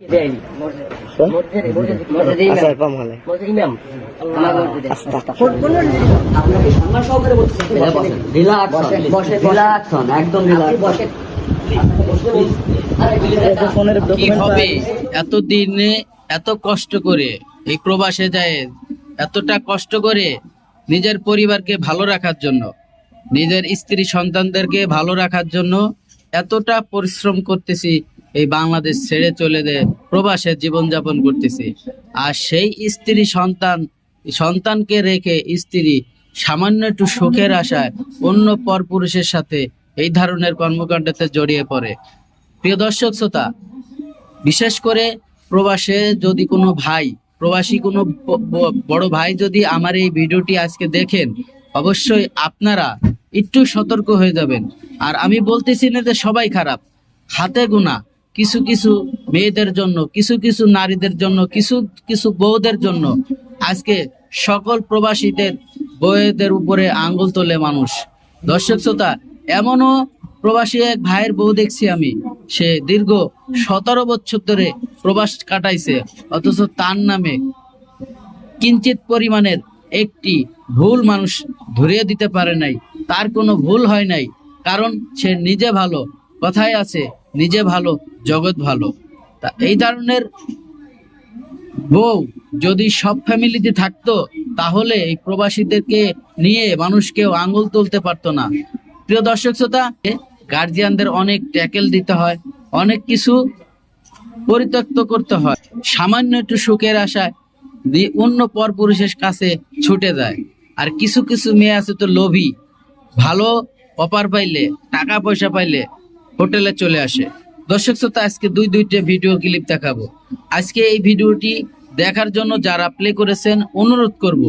দেয়নি মসজিদে মসজিদে আচ্ছা ইমাম কম হলে মসজিদ ইমাম আমার মসজিদে আপনাকে সম্মান সহকারে বলতেছি বসেন বসেন রিল্যাক্স একদম রিল্যাক্স বসে ফোনের কি হবে এত দিনে এত কষ্ট করে এই প্রবাসে যায়, এতটা কষ্ট করে নিজের পরিবারকে ভালো রাখার জন্য, নিজের স্ত্রী সন্তানদেরকে ভালো রাখার জন্য এতটা পরিশ্রম করতেছি এই বাংলাদেশ ছেড়ে চলে দে, প্রবাসে জীবনযাপন করতেছি। আর সেই স্ত্রী সন্তান, সন্তানকে রেখে স্ত্রী সামান্য একটু সুখের আশায় অন্য পরপুরুষের সাথে এই ধরনের কর্মকাণ্ডতে জড়িয়ে পড়ে। প্রিয় দর্শক শ্রোতা, বিশেষ করে প্রবাসে যদি কোনো ভাই, প্রবাসী কোনো বড় ভাই যদি আমার এই ভিডিওটি আজকে দেখেন, অবশ্যই আপনারা একটু সতর্ক হয়ে যাবেন। আর আমি বলতেছি না যে সবাই খারাপ, হাতে গোনা কিছু কিছু মেয়েদের জন্য, কিছু কিছু নারীদের জন্য, কিছু কিছু বউদের জন্য আজকে সকল প্রবাসীদের বউদের উপরে আঙ্গুল তোলে মানুষ। দর্শক শ্রোতা, এমনও প্রবাসী এক ভাইয়ের বউ দেখছি আমি। সে দীর্ঘ সতেরো বছর ধরে প্রবাস কাটাইছে, অথচ তার নামে কিঞ্চিত পরিমাণের একটি ভুল মানুষ ধরিয়ে দিতে পারে নাই। তার কোনো ভুল হয় নাই, কারণ সে নিজে ভালো কথায় আছে। নিজে ভালো, জগৎ ভালো। তা এই ধরনের বউ যদি সব ফ্যামিলিতে থাকতো, তাহলে এই প্রবাসীদেরকে নিয়ে মানুষ কেউ আঙুল তুলতে পারতো না। প্রিয় দর্শক শ্রোতা গার্জিয়ানদের অনেক ট্যাকেল দিতে হয়, অনেক কিছু পরিত্যক্ত করতে হয়। সামান্য একটু সুখের আশায় দি- অন্য পর পুরুষের কাছে ছুটে যায়। আর কিছু কিছু মেয়ে আছে তো লোভী। ভালো অপার পাইলে, টাকা পয়সা পাইলে হোটেলে চলে আসে। দর্শক শ্রোতা, আজকে দুই দুইটা ভিডিও ক্লিপ দেখাবো। আজকে এই ভিডিওটি দেখার জন্য যারা প্লে করেছেন, অনুরোধ করব।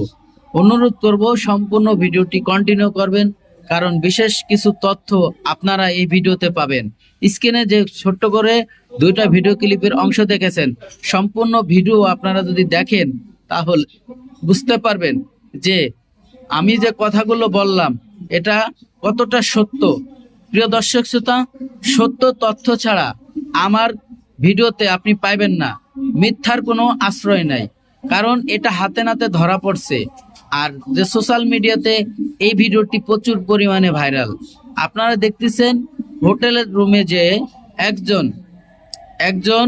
অনুরোধ করব, সম্পূর্ণ ভিডিওটি কন্টিনিউ করবেন, কারণ বিশেষ কিছু তথ্য আপনারা এই ভিডিওতে পাবেন। স্ক্রিনে যে ছোট্ট করে দুইটা ভিডিও ক্লিপের অংশ দেখেছেন, সম্পূর্ণ ভিডিও আপনারা যদি দেখেন, তাহলে বুঝতে পারবেন যে আমি যে কথাগুলো বললাম, এটা কতটা সত্য। প্রিয় দর্শক শ্রোতা, সত্য তথ্য ছাড়া আমার ভিডিওতে আপনি পাইবেন না। মিথ্যার কোনো আশ্রয় নাই, কারণ এটা হাতে নাতে ধরা পড়ছে। আর যে সোশ্যাল মিডিয়াতে এই ভিডিওটি প্রচুর পরিমাণে ভাইরাল। আপনারা দেখতেছেন হোটেলের রুমে যে একজন একজন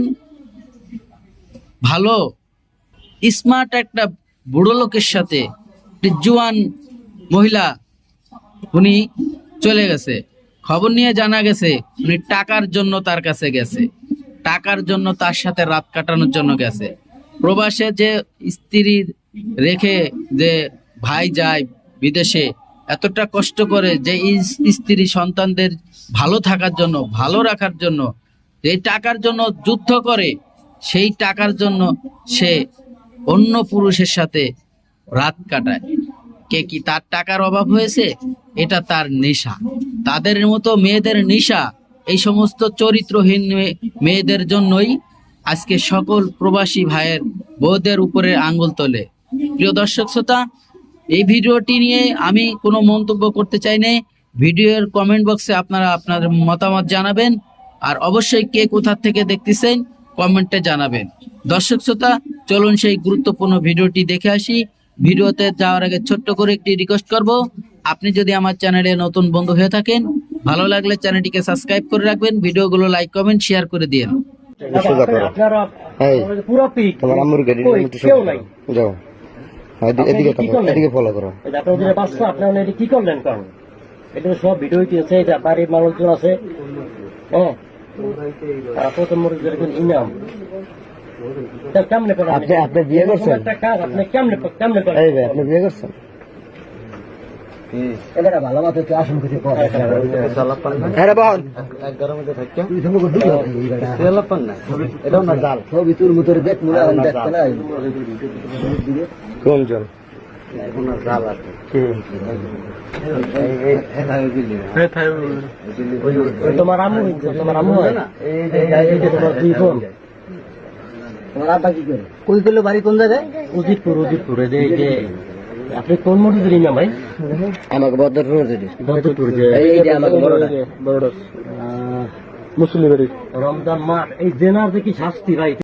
ভালো, স্মার্ট একটা বুড়ো লোকের সাথে জুয়ান মহিলা, উনি চলে গেছে। খবর নিয়ে জানা গেছে, উনি টাকার জন্য তার কাছে গেছে। টাকার জন্য তার সাথে রাত কাটানোর জন্য গেছে। প্রবাসে যে স্ত্রী রেখে যে ভাই যায় বিদেশে, এতটা কষ্ট করে যে স্ত্রী সন্তানদের ভালো থাকার জন্য, ভালো রাখার জন্য এই টাকার জন্য যুদ্ধ করে, সেই টাকার জন্য সে অন্য পুরুষের সাথে রাত কাটায়। কে কি তার টাকার অভাব হয়েছে? এটা তার নেশা। তাদের মতো মেয়েদের নেশা, এই সমস্ত চরিত্রহীন মেয়ে- মেয়েদের জন্যই আজকে সকল প্রবাসী ভাইয়ের বউদের উপরে আঙ্গুল তোলে। প্রিয় দর্শক শ্রোতা, এই ভিডিওটি নিয়ে আমি কোনো মন্তব্য করতে চাই না ভিডিওর কমেন্ট বক্সে আপনারা আপনার মতামত জানাবেন আর অবশ্যই কে কোথা থেকে দেখতেছেন কমেন্টে জানাবেন। দর্শক শ্রোতা, চলুন সেই গুরুত্বপূর্ণ ভিডিওটি দেখে আসি। ভিডিওতে যাওয়ার আগে ছোট্ট করে একটি রিকোয়েস্ট করব। আপনি যদি আমার চ্যানেলে নতুন বন্ধু হয়ে থাকেন ভালো লাগলে চ্যানেলটিকে সাবস্ক্রাইব করে রাখবেন ভিডিওগুলো লাইক কমেন্ট শেয়ার করে দিন হ্যাঁ, এদি- এদিকে আপনি কি তাকাও, করলেন? এদিকে ফলো করো। এটা আপনাদের বাচ্চা আপনারা এটা কি করলেন কারণ এটা সব ভিডিও আছে এটা বাড়ির মানুষজন আছে। হ্যাঁ? আর প্রথম মরিদের একজন ইমাম কেমনে করেন? আপনি আপনি বিয়ে করছেন? একটা কাজ আপনি কেমনে কেমনে করেন? আপনি বিয়ে করছেন? এটা ভালো মতো একটু আসন কিছু করে? হ্যাঁ তোর দেখ হয় নাই। কোন জল? তোমার আম্মু তোমার আম্মু হয়। এই যে তোমার দুই বোন। তোমার আব্বা কি করে? কই বাড়ি কোন জায়গায়? উদিতপুর উদিতপুর এই যে। আপনি কোন মসজিদের ইমাম ভাই? আমাকে বদরপুর যে এই যে আমাকে মুসলিম রমজান মাস এই জেনার দেখি শাস্তি ভাই?